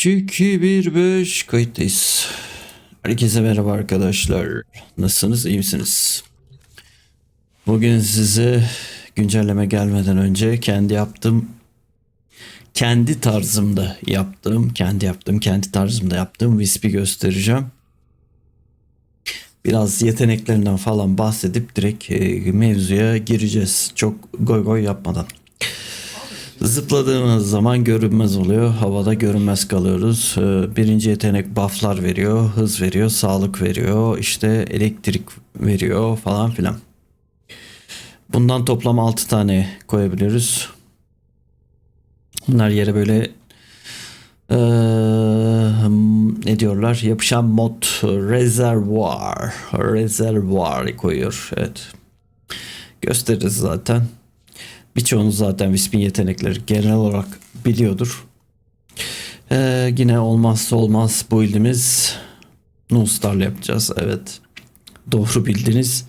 3, 2, 1, 5 kayıttayız. Herkese merhaba arkadaşlar. Nasılsınız? İyi misiniz? Bugün size güncelleme gelmeden önce kendi yaptığım kendi tarzımda yaptığım, kendi yaptığım, kendi tarzımda yaptığım Wisp'i göstereceğim. Biraz yeteneklerinden falan bahsedip direkt e, mevzuya gireceğiz. Çok goy goy yapmadan. Zıpladığımız zaman görünmez oluyor. Havada görünmez kalıyoruz. Ee, Birinci yetenek bufflar veriyor, hız veriyor, sağlık veriyor, işte elektrik veriyor falan filan. Bundan toplam 6 tane koyabiliyoruz. Bunlar yere böyle eee, ne diyorlar? Yapışan mod rezervuar. Rezervuar koyuyor. Evet. Gösteririz zaten. Birçoğunuz zaten Wisp'in yetenekleri genel olarak biliyordur. Ee, yine olmazsa olmaz bu build'imiz Nullstar'la yapacağız. Evet. Doğru bildiniz.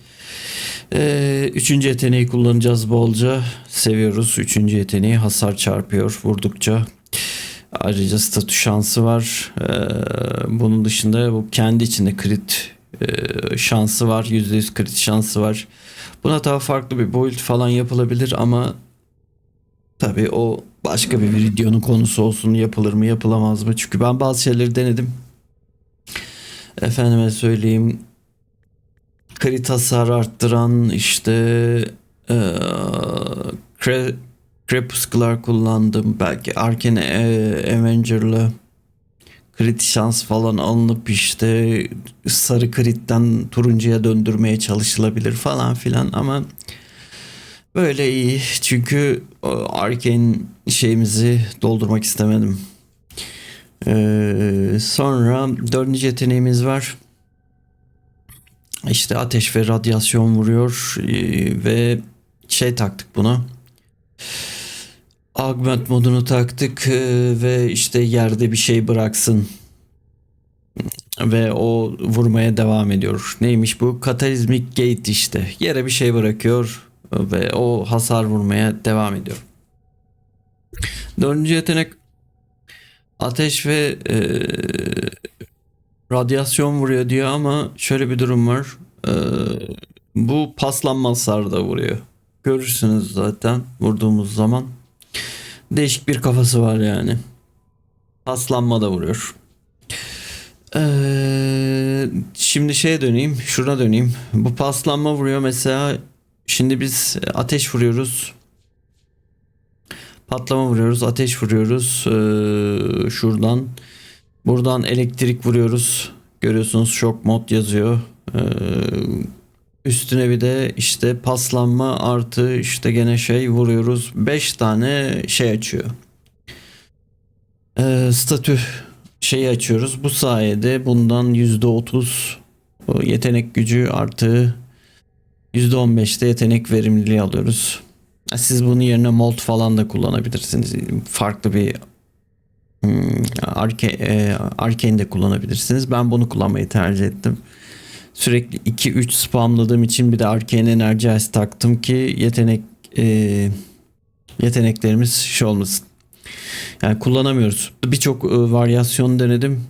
Ee, üçüncü yeteneği kullanacağız bolca. Seviyoruz. Üçüncü yeteneği hasar çarpıyor vurdukça. Ayrıca statü şansı var. Ee, bunun dışında bu kendi içinde crit e, şansı var. %100 crit şansı var. Buna daha farklı bir build falan yapılabilir ama tabii o başka bir videonun konusu olsun. Yapılır mı yapılamaz mı? Çünkü ben bazı şeyleri denedim. Efendime söyleyeyim crit hasar arttıran işte cre, Crepuscular kullandım. Belki Arcane e, Avenger'la crit şans falan alınıp işte sarı crit'ten turuncuya döndürmeye çalışılabilir falan filan ama böyle iyi çünkü o Arcane şeyimizi doldurmak istemedim. Ee, sonra dördüncü yeteneğimiz var. İşte ateş ve radyasyon vuruyor ee, ve şey taktık buna. Augment modunu taktık ee, ve işte yerde bir şey bıraksın ve o vurmaya devam ediyor. Neymiş bu? Katalizmik gate işte. Yere bir şey bırakıyor ve o hasar vurmaya devam ediyor. Dördüncü yetenek ateş ve e, radyasyon vuruyor diyor ama şöyle bir durum var. E, bu paslanma hasarı da vuruyor. Görürsünüz zaten vurduğumuz zaman. Değişik bir kafası var yani. Paslanma da vuruyor. Ee, şimdi şeye döneyim. Şuna döneyim. Bu paslanma vuruyor mesela. Şimdi biz ateş vuruyoruz. Patlama vuruyoruz. Ateş vuruyoruz. Ee, şuradan. Buradan elektrik vuruyoruz. Görüyorsunuz şok mod yazıyor. Ee, üstüne bir de işte paslanma artı işte gene şey vuruyoruz. 5 tane şey açıyor. Ee, statü şeyi açıyoruz. Bu sayede bundan %30 o yetenek gücü artı %15'te yetenek verimliliği alıyoruz. Siz bunun yerine mold falan da kullanabilirsiniz. Farklı bir hmm, arke, e, arcane de kullanabilirsiniz. Ben bunu kullanmayı tercih ettim. Sürekli 2-3 spamladığım için bir de arcane enerji ice taktım ki yetenek e, yeteneklerimiz şey olmasın. Yani kullanamıyoruz. Birçok e, varyasyon denedim.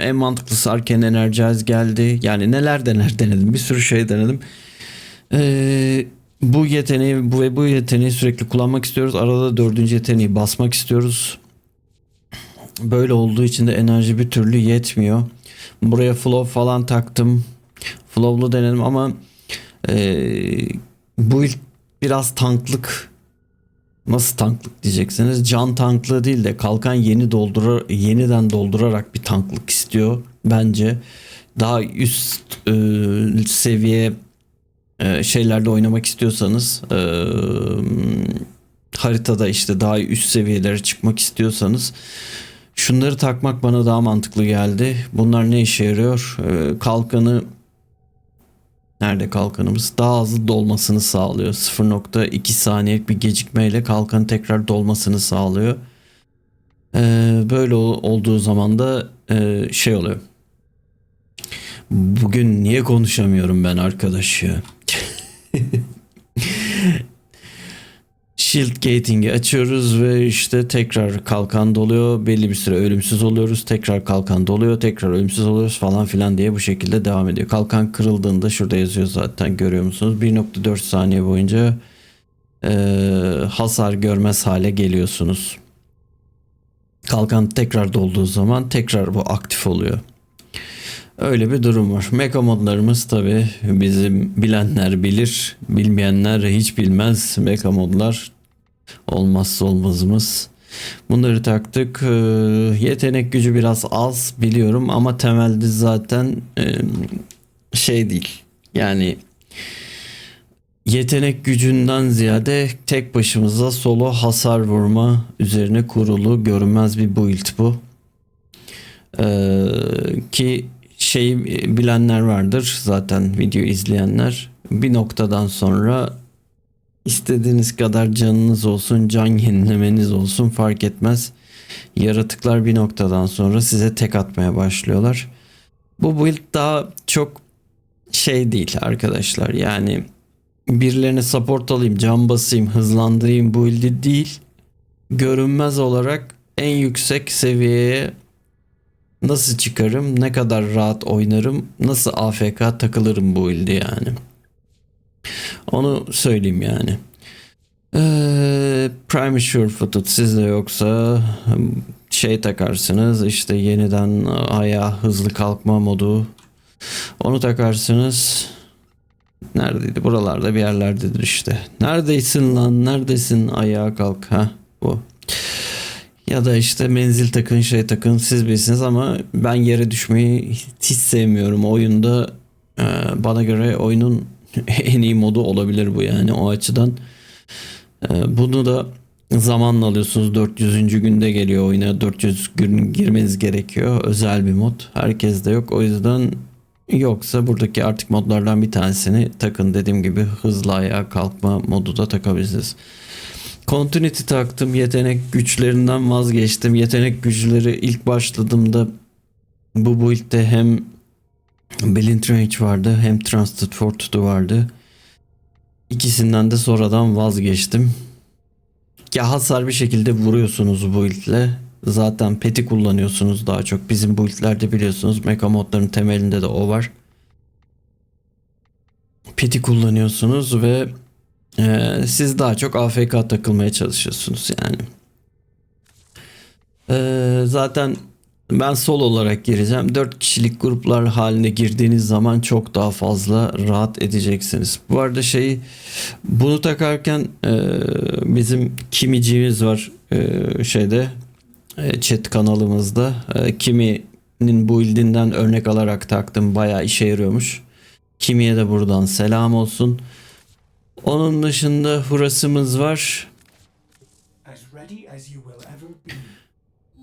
En mantıklısı Arcane Energize geldi. Yani neler neler denedim. Bir sürü şey denedim. Ee, bu yeteneği bu ve bu yeteneği sürekli kullanmak istiyoruz. Arada dördüncü yeteneği basmak istiyoruz. Böyle olduğu için de enerji bir türlü yetmiyor. Buraya flow falan taktım. Flow'lu denedim ama ee, bu ilk biraz tanklık nasıl tanklık diyeceksiniz. Can tanklığı değil de kalkan yeni doldurar yeniden doldurarak bir tanklık istiyor bence. Daha üst e, seviye e, şeylerde oynamak istiyorsanız e, haritada işte daha üst seviyelere çıkmak istiyorsanız şunları takmak bana daha mantıklı geldi. Bunlar ne işe yarıyor? E, kalkanı Nerede kalkanımız? Daha hızlı dolmasını sağlıyor. 0.2 saniyelik bir gecikmeyle kalkanın tekrar dolmasını sağlıyor. Ee, böyle olduğu zaman da e, şey oluyor. Bugün niye konuşamıyorum ben arkadaş ya? Shield Gating'i açıyoruz ve işte tekrar kalkan doluyor. Belli bir süre ölümsüz oluyoruz. Tekrar kalkan doluyor. Tekrar ölümsüz oluyoruz falan filan diye bu şekilde devam ediyor. Kalkan kırıldığında şurada yazıyor zaten görüyor musunuz? 1.4 saniye boyunca eee, hasar görmez hale geliyorsunuz. Kalkan tekrar dolduğu zaman tekrar bu aktif oluyor. Öyle bir durum var. Mecha modlarımız tabi bizim bilenler bilir, bilmeyenler hiç bilmez. Mecha modlar olmazsa olmazımız. Bunları taktık. Ee, Yetenek gücü biraz az biliyorum ama temelde zaten e, şey değil. Yani yetenek gücünden ziyade tek başımıza solo hasar vurma üzerine kurulu görünmez bir build bu. Ee, ki şey bilenler vardır zaten video izleyenler bir noktadan sonra istediğiniz kadar canınız olsun can yenilemeniz olsun fark etmez. Yaratıklar bir noktadan sonra size tek atmaya başlıyorlar. Bu build daha çok şey değil arkadaşlar. Yani birilerine support alayım can basayım hızlandırayım build'i değil. Görünmez olarak en yüksek seviyeye Nasıl çıkarım, ne kadar rahat oynarım, nasıl AFK takılırım bu ilde yani. Onu söyleyeyim yani. Ee, Premature Footed sizde yoksa şey takarsınız işte yeniden ayağa hızlı kalkma modu. Onu takarsınız. Neredeydi? Buralarda bir yerlerdedir işte. Neredeysin lan? Neredesin? Ayağa kalk. Ha bu. Ya da işte menzil takın şey takın siz bilirsiniz ama ben yere düşmeyi hiç sevmiyorum. Oyunda e, bana göre oyunun en iyi modu olabilir bu yani o açıdan. E, bunu da zamanla alıyorsunuz 400. günde geliyor oyuna 400 gün girmeniz gerekiyor. Özel bir mod. Herkes de yok. O yüzden yoksa buradaki artık modlardan bir tanesini takın dediğim gibi hızlı ayağa kalkma modu da takabilirsiniz. Continuity taktım. Yetenek güçlerinden vazgeçtim. Yetenek güçleri ilk başladığımda bu build'de hem Blind Range vardı hem Trusted Fortitude vardı. İkisinden de sonradan vazgeçtim. Ya hasar bir şekilde vuruyorsunuz bu build'le. Zaten peti kullanıyorsunuz daha çok. Bizim build'lerde biliyorsunuz mecha modların temelinde de o var. Peti kullanıyorsunuz ve ee, siz daha çok AFK takılmaya çalışıyorsunuz yani. Ee, zaten ben sol olarak gireceğim. 4 kişilik gruplar haline girdiğiniz zaman çok daha fazla rahat edeceksiniz. Bu arada şeyi bunu takarken e, bizim kimiciğimiz var e, şeyde e, chat kanalımızda. E, Kimi'nin build'inden örnek alarak taktım. Bayağı işe yarıyormuş. Kimi'ye de buradan selam olsun. Onun dışında hurasımız var.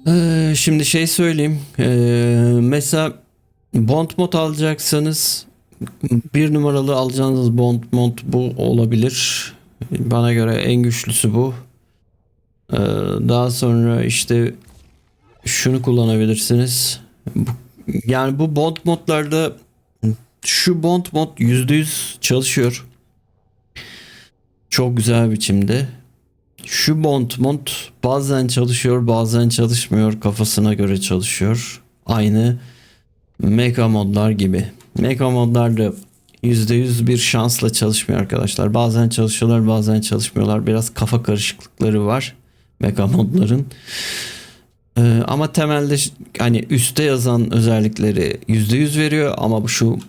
Ee, şimdi şey söyleyeyim. Ee, mesela bond mod alacaksanız bir numaralı alacağınız bond mod bu olabilir. Bana göre en güçlüsü bu. Ee, daha sonra işte şunu kullanabilirsiniz. Yani bu bond modlarda şu bond mod %100 çalışıyor. Çok güzel biçimde. Şu bond mod bazen çalışıyor bazen çalışmıyor kafasına göre çalışıyor. Aynı mega modlar gibi. Mega modlar da %100 bir şansla çalışmıyor arkadaşlar. Bazen çalışıyorlar bazen çalışmıyorlar. Biraz kafa karışıklıkları var mega modların. Ee, ama temelde hani üstte yazan özellikleri %100 veriyor ama şu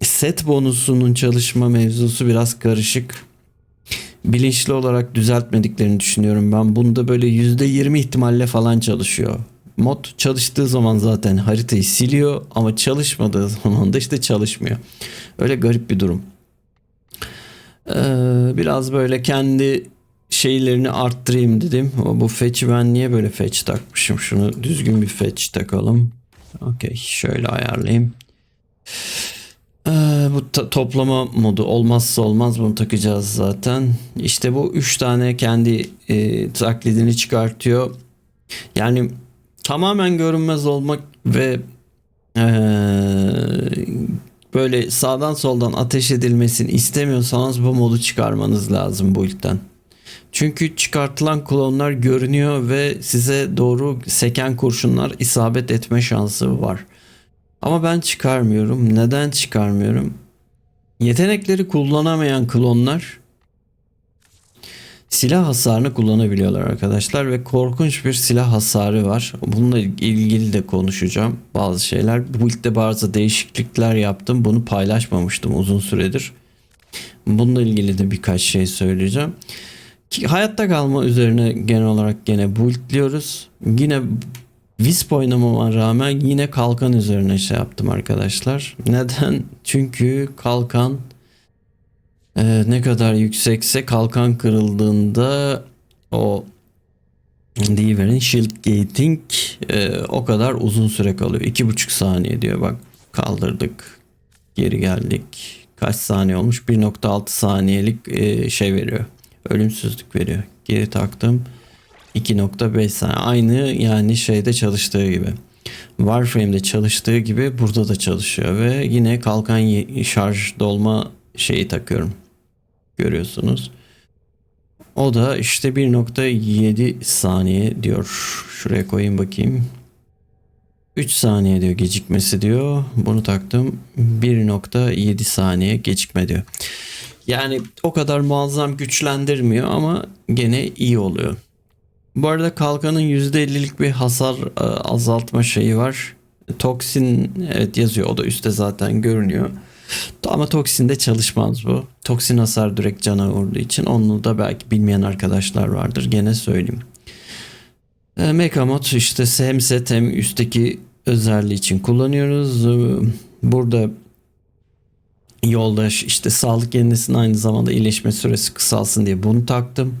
set bonusunun çalışma mevzusu biraz karışık bilinçli olarak düzeltmediklerini düşünüyorum ben. Bunda böyle %20 ihtimalle falan çalışıyor. Mod çalıştığı zaman zaten haritayı siliyor ama çalışmadığı zaman da işte çalışmıyor. Öyle garip bir durum. Ee, biraz böyle kendi şeylerini arttırayım dedim. O bu fetch'i ben niye böyle fetch takmışım? Şunu düzgün bir fetch takalım. Okey şöyle ayarlayayım. Ee, bu toplama modu olmazsa olmaz bunu takacağız zaten. İşte bu üç tane kendi e, taklidini çıkartıyor. Yani tamamen görünmez olmak ve e, böyle sağdan soldan ateş edilmesini istemiyorsanız bu modu çıkarmanız lazım bu ilkten. Çünkü çıkartılan klonlar görünüyor ve size doğru seken kurşunlar isabet etme şansı var. Ama ben çıkarmıyorum. Neden çıkarmıyorum? Yetenekleri kullanamayan klonlar silah hasarını kullanabiliyorlar arkadaşlar ve korkunç bir silah hasarı var. Bununla ilgili de konuşacağım bazı şeyler. Bu ilkte bazı değişiklikler yaptım. Bunu paylaşmamıştım uzun süredir. Bununla ilgili de birkaç şey söyleyeceğim. Ki hayatta kalma üzerine genel olarak gene buildliyoruz. Yine Wisp oynamama rağmen yine kalkan üzerine şey yaptım arkadaşlar. Neden? Çünkü kalkan e, ne kadar yüksekse kalkan kırıldığında o Diver'in Shield Gating e, o kadar uzun süre kalıyor. İki buçuk saniye diyor bak kaldırdık geri geldik. Kaç saniye olmuş? 1.6 saniyelik e, şey veriyor. Ölümsüzlük veriyor. Geri taktım. 2.5 saniye. Aynı yani şeyde çalıştığı gibi. Warframe'de çalıştığı gibi burada da çalışıyor ve yine kalkan şarj dolma şeyi takıyorum. Görüyorsunuz. O da işte 1.7 saniye diyor. Şuraya koyayım bakayım. 3 saniye diyor gecikmesi diyor. Bunu taktım. 1.7 saniye gecikme diyor. Yani o kadar muazzam güçlendirmiyor ama gene iyi oluyor. Bu arada kalkanın %50'lik bir hasar e, azaltma şeyi var. Toksin evet yazıyor o da üstte zaten görünüyor. Ama toksinde çalışmaz bu. Toksin hasar direkt cana vurduğu için onu da belki bilmeyen arkadaşlar vardır. Gene söyleyeyim. E, Mekamot işte hem set hem üstteki özelliği için kullanıyoruz. E, Burada yoldaş işte sağlık yenilesin aynı zamanda iyileşme süresi kısalsın diye bunu taktım.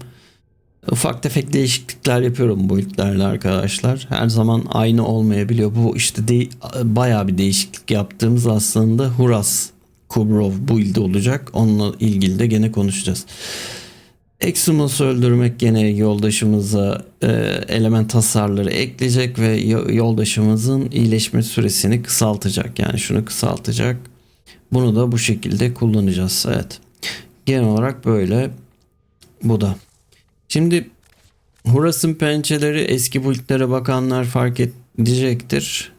Ufak tefek değişiklikler yapıyorum bu build'lerle arkadaşlar. Her zaman aynı olmayabiliyor. Bu işte de, bayağı bir değişiklik yaptığımız aslında Huras Kubrov build olacak. Onunla ilgili de gene konuşacağız. Eximus'u öldürmek gene yoldaşımıza e, element hasarları ekleyecek ve yo- yoldaşımızın iyileşme süresini kısaltacak. Yani şunu kısaltacak. Bunu da bu şekilde kullanacağız. Evet. Genel olarak böyle. Bu da. Şimdi Horas'ın pençeleri eski build'lere bakanlar fark edecektir.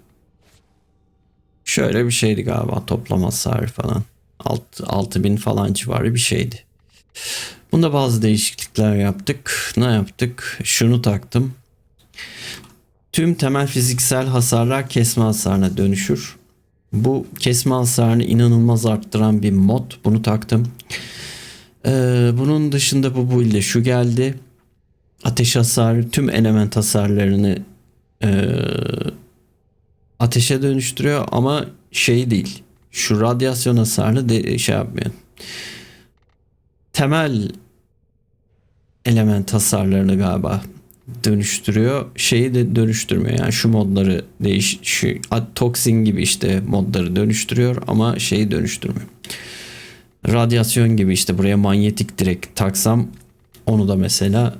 Şöyle bir şeydi galiba toplam hasarı falan. 6, 6000 falan civarı bir şeydi. Bunda bazı değişiklikler yaptık. Ne yaptık? Şunu taktım. Tüm temel fiziksel hasarlar kesme hasarına dönüşür. Bu kesme hasarını inanılmaz arttıran bir mod. Bunu taktım. Ee, bunun dışında bu build'e şu geldi. Ateş hasarı tüm element hasarlarını ee, ateşe dönüştürüyor ama şey değil. Şu radyasyon hasarını de şey yapmıyor. Temel element hasarlarını galiba dönüştürüyor. Şeyi de dönüştürmüyor. Yani şu modları değiş şu toksin gibi işte modları dönüştürüyor ama şeyi dönüştürmüyor. Radyasyon gibi işte buraya manyetik direkt taksam onu da mesela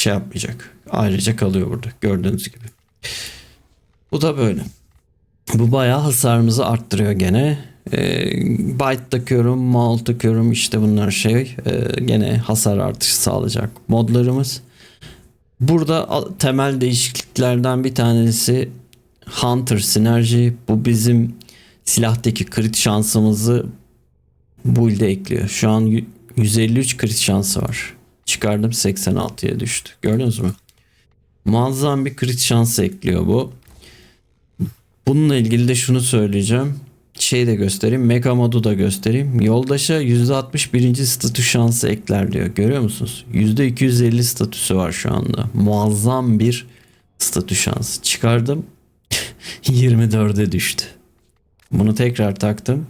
şey yapmayacak. Ayrıca kalıyor burada gördüğünüz gibi. Bu da böyle. Bu bayağı hasarımızı arttırıyor gene. Ee, byte takıyorum, mal takıyorum işte bunlar şey ee, gene hasar artışı sağlayacak modlarımız. Burada temel değişikliklerden bir tanesi Hunter sinerji. Bu bizim silahtaki crit şansımızı build'e ekliyor. Şu an y- 153 crit şansı var. Çıkardım 86'ya düştü. Gördünüz mü? Muazzam bir crit şansı ekliyor bu. Bununla ilgili de şunu söyleyeceğim. Şey de göstereyim. Mega modu da göstereyim. Yoldaşa %61. statü şansı ekler diyor. Görüyor musunuz? %250 statüsü var şu anda. Muazzam bir statü şansı. Çıkardım. 24'e düştü. Bunu tekrar taktım.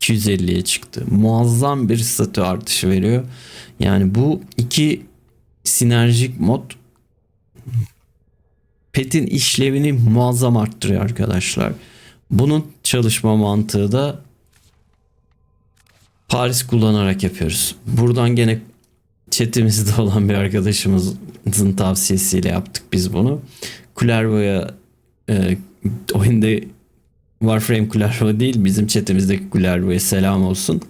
250'ye çıktı. Muazzam bir statü artışı veriyor. Yani bu iki sinerjik mod Pet'in işlevini muazzam arttırıyor arkadaşlar. Bunun çalışma mantığı da Paris kullanarak yapıyoruz. Buradan gene chatimizde olan bir arkadaşımızın tavsiyesiyle yaptık biz bunu. Kullervo'ya e, oyunda Warframe Kullervo değil bizim chatimizdeki Kullervo'ya selam olsun.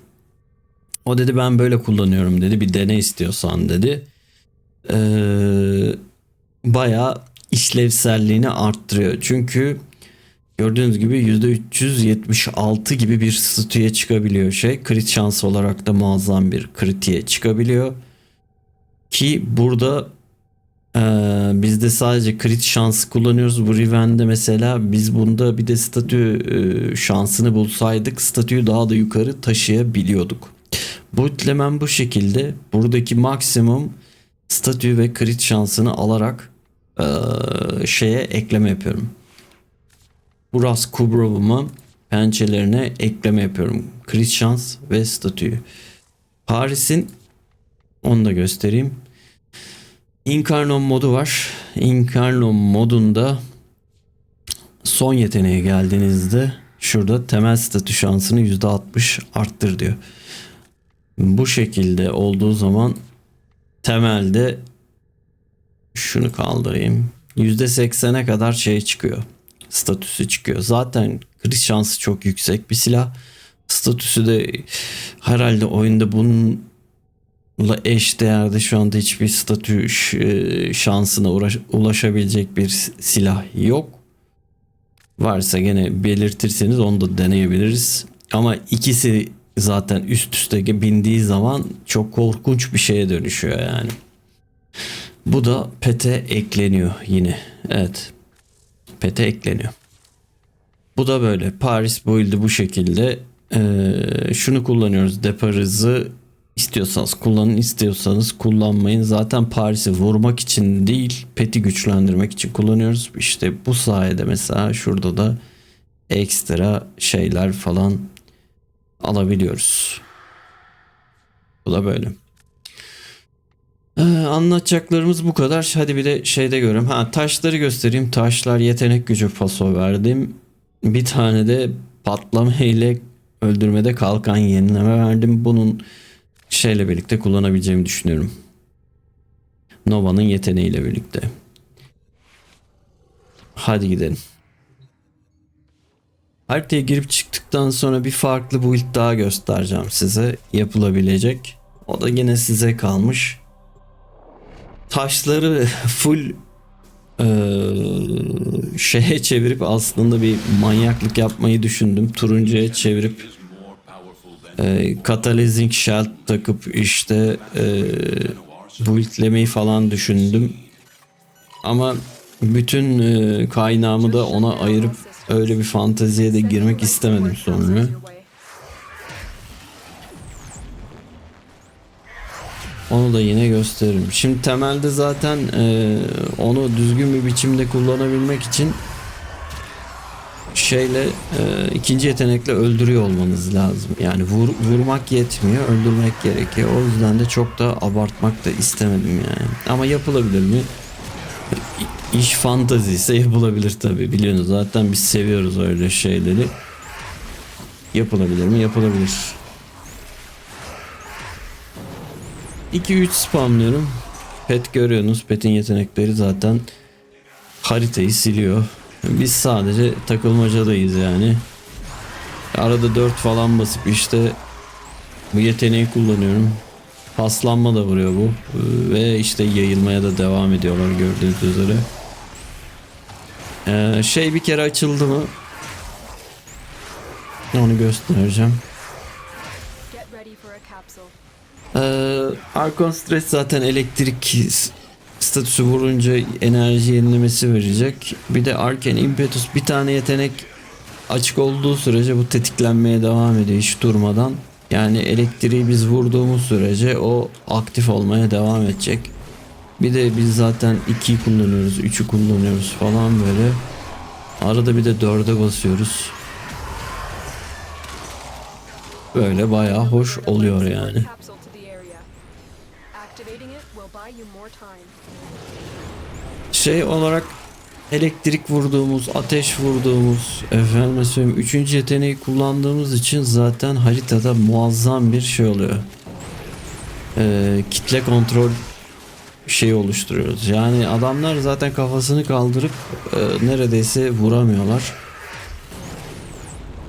O dedi ben böyle kullanıyorum dedi. Bir dene istiyorsan dedi. Ee, bayağı işlevselliğini arttırıyor. Çünkü gördüğünüz gibi %376 gibi bir statüye çıkabiliyor şey. Crit şansı olarak da muazzam bir kritiğe çıkabiliyor. Ki burada ee, biz de sadece crit şansı kullanıyoruz. Bu Riven'de mesela biz bunda bir de statü e, şansını bulsaydık statüyü daha da yukarı taşıyabiliyorduk. Bu ütlemem bu şekilde. Buradaki maksimum statü ve crit şansını alarak e, şeye ekleme yapıyorum. Buras Kubrov'uma pençelerine ekleme yapıyorum. Crit şans ve statüyü. Paris'in onu da göstereyim. Incarnon modu var. Incarnon modunda son yeteneğe geldiğinizde şurada temel statü şansını %60 arttır diyor. Bu şekilde olduğu zaman temelde şunu kaldırayım. %80'e kadar şey çıkıyor. Statüsü çıkıyor. Zaten kriz şansı çok yüksek bir silah. Statüsü de herhalde oyunda bunun Ula eş değerde şu anda hiçbir statü e, şansına uğraş- ulaşabilecek bir silah yok. Varsa gene belirtirseniz onu da deneyebiliriz. Ama ikisi zaten üst üste bindiği zaman çok korkunç bir şeye dönüşüyor yani. Bu da pete ekleniyor yine. Evet. Pete ekleniyor. Bu da böyle. Paris build'i bu şekilde. Ee, şunu kullanıyoruz. Depar hızı İstiyorsanız kullanın, istiyorsanız kullanmayın. Zaten Paris'i vurmak için değil, peti güçlendirmek için kullanıyoruz. İşte bu sayede mesela şurada da ekstra şeyler falan alabiliyoruz. Bu da böyle. Ee, anlatacaklarımız bu kadar. Hadi bir de şeyde görelim. Ha taşları göstereyim. Taşlar yetenek gücü paso verdim. Bir tane de patlama ile öldürmede kalkan yenileme verdim. Bunun şeyle birlikte kullanabileceğimi düşünüyorum. Nova'nın yeteneğiyle birlikte. Hadi gidelim. Haritaya girip çıktıktan sonra bir farklı build daha göstereceğim size. Yapılabilecek. O da yine size kalmış. Taşları full eee, şeye çevirip aslında bir manyaklık yapmayı düşündüm. Turuncuya çevirip e, Catalizing Shell takıp işte e, buildlemeyi falan düşündüm. Ama bütün e, kaynağımı da ona ayırıp öyle bir fanteziye de girmek istemedim sonra. Onu da yine gösteririm. Şimdi temelde zaten e, onu düzgün bir biçimde kullanabilmek için şeyle e, ikinci yetenekle öldürüyor olmanız lazım. Yani vur, vurmak yetmiyor, öldürmek gerekiyor. O yüzden de çok da abartmak da istemedim yani. Ama yapılabilir mi? İş fantazi ise yapılabilir tabi. Biliyorsunuz zaten biz seviyoruz öyle şeyleri. Yapılabilir mi? Yapılabilir. 2-3 spamlıyorum. Pet görüyorsunuz. Pet'in yetenekleri zaten haritayı siliyor. Biz sadece takılmacadayız yani. Arada 4 falan basıp işte bu yeteneği kullanıyorum. Paslanma da vuruyor bu. Ve işte yayılmaya da devam ediyorlar gördüğünüz üzere. Ee, şey bir kere açıldı mı? Onu göstereceğim. Ee, Archon Stress zaten elektrik statüsü vurunca enerji yenilemesi verecek. Bir de Arken Impetus bir tane yetenek açık olduğu sürece bu tetiklenmeye devam ediyor hiç durmadan. Yani elektriği biz vurduğumuz sürece o aktif olmaya devam edecek. Bir de biz zaten 2'yi kullanıyoruz, 3'ü kullanıyoruz falan böyle. Arada bir de 4'e basıyoruz. Böyle bayağı hoş oluyor yani. Şey olarak elektrik vurduğumuz, ateş vurduğumuz, efendim söyleyeyim, üçüncü yeteneği kullandığımız için zaten haritada muazzam bir şey oluyor. Ee, kitle kontrol şey oluşturuyoruz. Yani adamlar zaten kafasını kaldırıp e, neredeyse vuramıyorlar.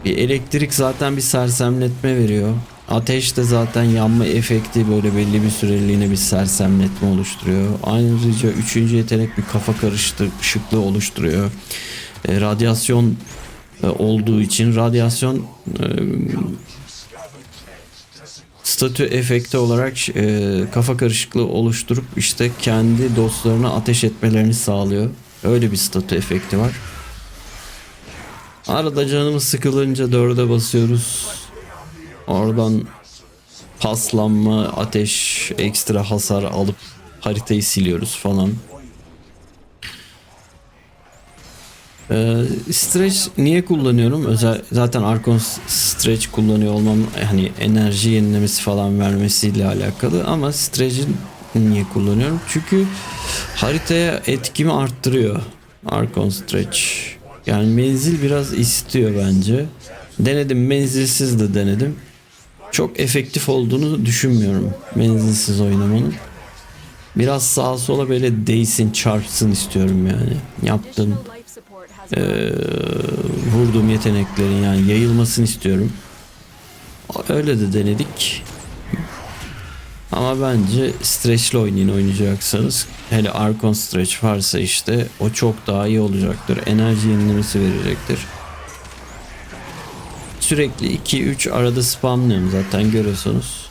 Bir elektrik zaten bir sersemletme veriyor. Ateş de zaten yanma efekti böyle belli bir süreliğine bir sersemletme oluşturuyor. Ayrıca üçüncü yetenek bir kafa karışıklığı oluşturuyor. E, radyasyon e, olduğu için radyasyon e, statü efekti olarak e, kafa karışıklığı oluşturup işte kendi dostlarına ateş etmelerini sağlıyor. Öyle bir statü efekti var. Arada canımız sıkılınca dörde basıyoruz. Oradan paslanma, ateş, ekstra hasar alıp haritayı siliyoruz falan. Ee, stretch niye kullanıyorum? Özel zaten Arkon stretch kullanıyor olmam hani enerji yenilemesi falan vermesiyle alakalı ama stretch'i niye kullanıyorum? Çünkü haritaya etkimi arttırıyor Arkon stretch. Yani menzil biraz istiyor bence. Denedim menzilsiz de denedim. Çok efektif olduğunu düşünmüyorum menzilsiz oynamanın. Biraz sağa sola böyle değsin çarpsın istiyorum yani. Has eee, vurduğum yeteneklerin yani yayılmasını istiyorum. Öyle de denedik. Ama bence stretch'li oynayın oynayacaksanız. Hele Arkon stretch varsa işte o çok daha iyi olacaktır. Enerji yenilemesi verecektir. Sürekli 2-3 arada spamlıyorum zaten görüyorsunuz.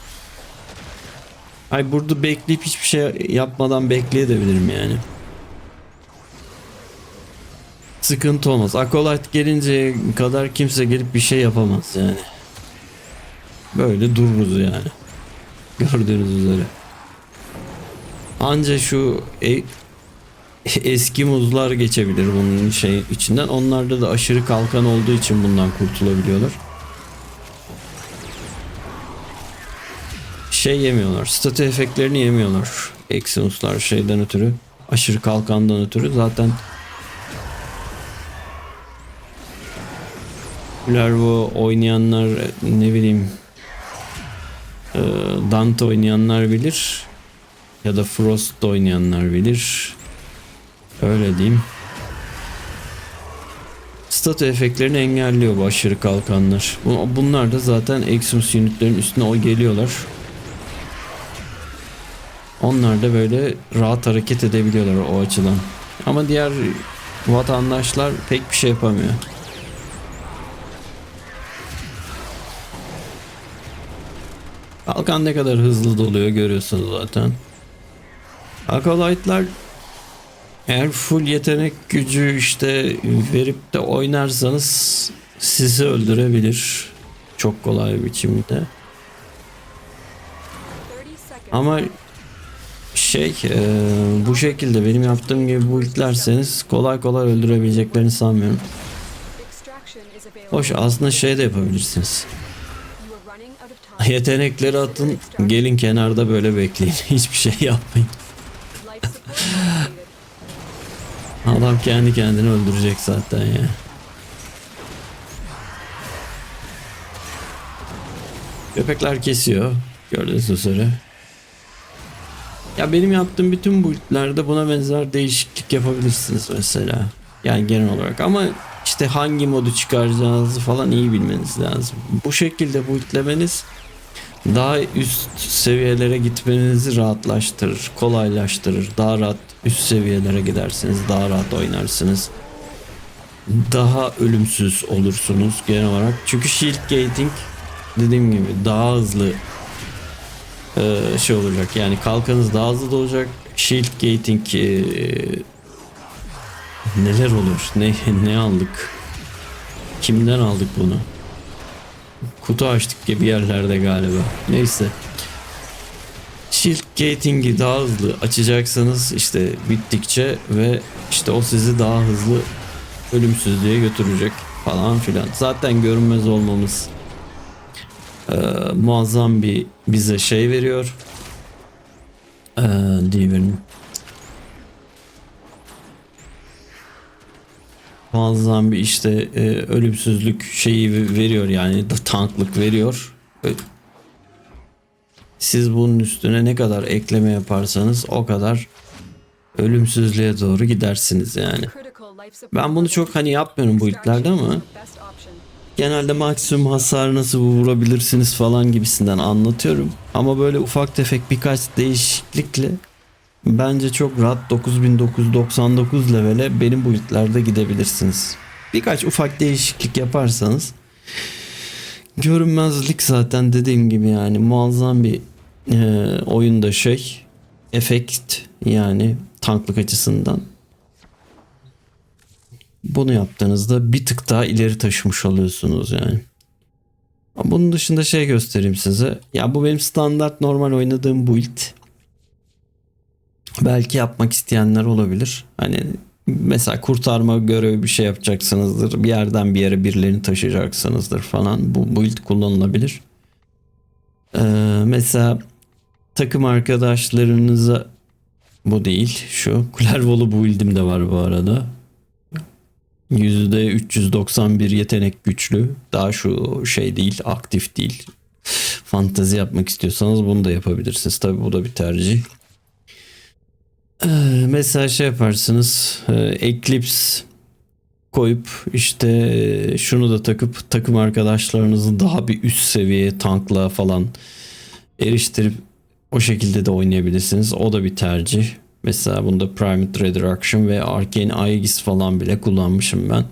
Ay burada bekleyip hiçbir şey yapmadan bekleyebilirim yani. Sıkıntı olmaz. Acolyte gelinceye kadar kimse gelip bir şey yapamaz yani. Böyle dururuz yani. Gördüğünüz üzere. Anca şu e- eski muzlar geçebilir bunun şey içinden. Onlarda da aşırı kalkan olduğu için bundan kurtulabiliyorlar. Şey yemiyorlar. Statü efektlerini yemiyorlar. Exynos'lar şeyden ötürü. Aşırı kalkandan ötürü. Zaten Larvo oynayanlar ne bileyim e, Dante oynayanlar bilir ya da Frost oynayanlar bilir. Öyle diyeyim. Statü efektlerini engelliyor bu aşırı kalkanlar. Bu- Bunlar da zaten Eximus unitlerin üstüne o geliyorlar. Onlar da böyle rahat hareket edebiliyorlar o açıdan. Ama diğer vatandaşlar pek bir şey yapamıyor. Kalkan ne kadar hızlı doluyor görüyorsunuz zaten. Acolyte'lar eğer full yetenek gücü işte verip de oynarsanız sizi öldürebilir. Çok kolay bir biçimde. 30 seconds. Ama şey e, bu şekilde benim yaptığım gibi buildlerseniz kolay kolay öldürebileceklerini sanmıyorum. Hoş aslında şey de yapabilirsiniz. Yetenekleri atın gelin kenarda böyle bekleyin. Hiçbir şey yapmayın. Adam kendi kendini öldürecek zaten ya. Köpekler kesiyor. Gördüğünüz üzere. Ya benim yaptığım bütün build'lerde buna benzer değişiklik yapabilirsiniz mesela. Yani genel olarak ama işte hangi modu çıkaracağınızı falan iyi bilmeniz lazım. Bu şekilde build'lemeniz daha üst seviyelere gitmenizi rahatlaştırır, kolaylaştırır. Daha rahat üst seviyelere gidersiniz, daha rahat oynarsınız. Daha ölümsüz olursunuz genel olarak. Çünkü shield gating dediğim gibi daha hızlı e, şey olacak. Yani kalkanız daha hızlı da olacak. Shield gating e, neler olur? Ne ne aldık? Kimden aldık bunu? Kutu açtık gibi yerlerde galiba. Neyse. Shield gating'i daha hızlı açacaksanız işte bittikçe ve işte o sizi daha hızlı ölümsüzlüğe götürecek falan filan. Zaten görünmez olmamız e, muazzam bir bize şey veriyor. E, diyebilirim. Muazzam bir işte e, ölümsüzlük şeyi veriyor yani tanklık veriyor. Ö- Siz bunun üstüne ne kadar ekleme yaparsanız o kadar ölümsüzlüğe doğru gidersiniz yani. Ben bunu çok hani yapmıyorum bu ilklerde ama genelde maksimum hasar nasıl vurabilirsiniz falan gibisinden anlatıyorum. Ama böyle ufak tefek birkaç değişiklikle bence çok rahat 9999 levele benim build'lerde gidebilirsiniz. Birkaç ufak değişiklik yaparsanız görünmezlik zaten dediğim gibi yani muazzam bir e, oyunda şey efekt yani tanklık açısından bunu yaptığınızda bir tık daha ileri taşımış oluyorsunuz yani. Bunun dışında şey göstereyim size. Ya bu benim standart normal oynadığım build. Belki yapmak isteyenler olabilir. Hani mesela kurtarma görevi bir şey yapacaksınızdır. Bir yerden bir yere birilerini taşıyacaksınızdır falan. Bu build kullanılabilir. Ee, mesela takım arkadaşlarınıza bu değil şu. Klervolu build'im de var bu arada. %391 yetenek güçlü. Daha şu şey değil, aktif değil. Fantezi yapmak istiyorsanız bunu da yapabilirsiniz. Tabi bu da bir tercih. Ee, mesela şey yaparsınız. e, Eclipse koyup işte e, şunu da takıp takım arkadaşlarınızı daha bir üst seviye tankla falan eriştirip o şekilde de oynayabilirsiniz. O da bir tercih. Mesela bunda Primate Resurrection ve Arcane Aegis falan bile kullanmışım ben.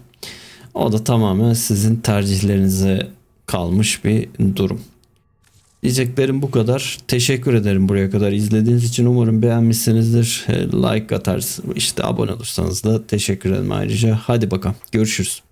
O da tamamen sizin tercihlerinize kalmış bir durum. Diyeceklerim bu kadar. Teşekkür ederim buraya kadar izlediğiniz için. Umarım beğenmişsinizdir. E, Like atarsınız. işte abone olursanız da teşekkür ederim ayrıca. Hadi bakalım. Görüşürüz.